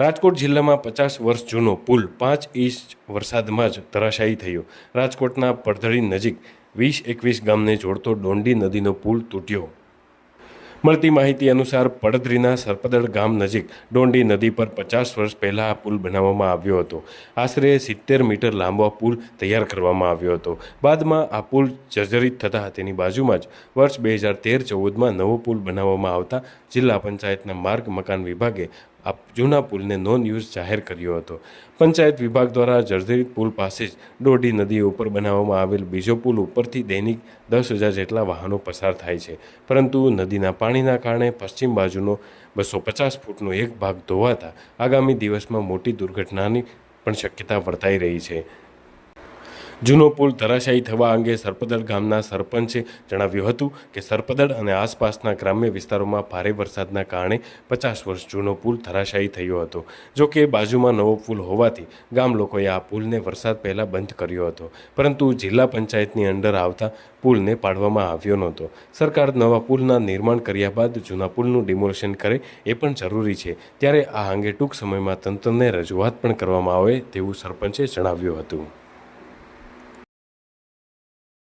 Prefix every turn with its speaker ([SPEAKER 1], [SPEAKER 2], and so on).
[SPEAKER 1] રાજકોટ જિલ્લામાં પચાસ વર્ષ જૂનો પુલ, પાંચ ઇંચ વરસાદમાં જ ધરાશાયી થયો. રાજકોટના પડધરી નજીક વીસ એકવીસ ગામને જોડતો ડોંડી નદીનો પુલ તૂટ્યો. મળતી માહિતી અનુસાર પડધરીના સરપદળ ગામ નજીક ડોંડી નદી પર પચાસ વર્ષ પહેલાં આ પુલ બનાવવામાં આવ્યો હતો. આશરે સિત્તેર મીટર લાંબો પુલ તૈયાર કરવામાં આવ્યો હતો. બાદમાં આ પુલ જર્જરિત થતાં તેની બાજુમાં જ વર્ષ બે હજાર તેર ચૌદમાં નવો પુલ બનાવવામાં આવતા જિલ્લા પંચાયતના માર્ગ મકાન વિભાગે આ જૂના પુલને નોન યુઝ જાહેર કર્યો હતો. પંચાયત વિભાગ દ્વારા જર્જરિત પુલ પાસે જ દોઢી નદી ઉપર બનાવવામાં આવેલ બીજો પુલ ઉપરથી દૈનિક દસ હજાર જેટલા વાહનો પસાર થાય છે. પરંતુ નદીના પાણીના કારણે પશ્ચિમ બાજુનો બસો પચાસ ફૂટનો એક ભાગ ધોવાતા આગામી દિવસમાં મોટી દુર્ઘટનાની પણ શક્યતા વર્તાઈ રહી છે. જૂનો પુલ ધરાશાયી થવા અંગે સરપદળ ગામના સરપંચે જણાવ્યું હતું કે સરપદળ અને આસપાસના ગ્રામ્ય વિસ્તારોમાં ભારે વરસાદના કારણે પચાસ વર્ષ જૂનો પુલ ધરાશાયી થયો હતો. જો કે બાજુમાં નવો પુલ હોવાથી ગામ લોકોએ આ પુલને વરસાદ પહેલાં બંધ કર્યો હતો. પરંતુ જિલ્લા પંચાયતની અંડર આવતા પુલને પાડવામાં આવ્યો નહોતો. સરકાર નવા પુલના નિર્માણ કર્યા બાદ જૂના પુલનું ડિમોલિશન કરે એ પણ જરૂરી છે. ત્યારે આ અંગે ટૂંક સમયમાં તંત્રને રજૂઆત પણ કરવામાં આવે તેવું સરપંચે જણાવ્યું હતું.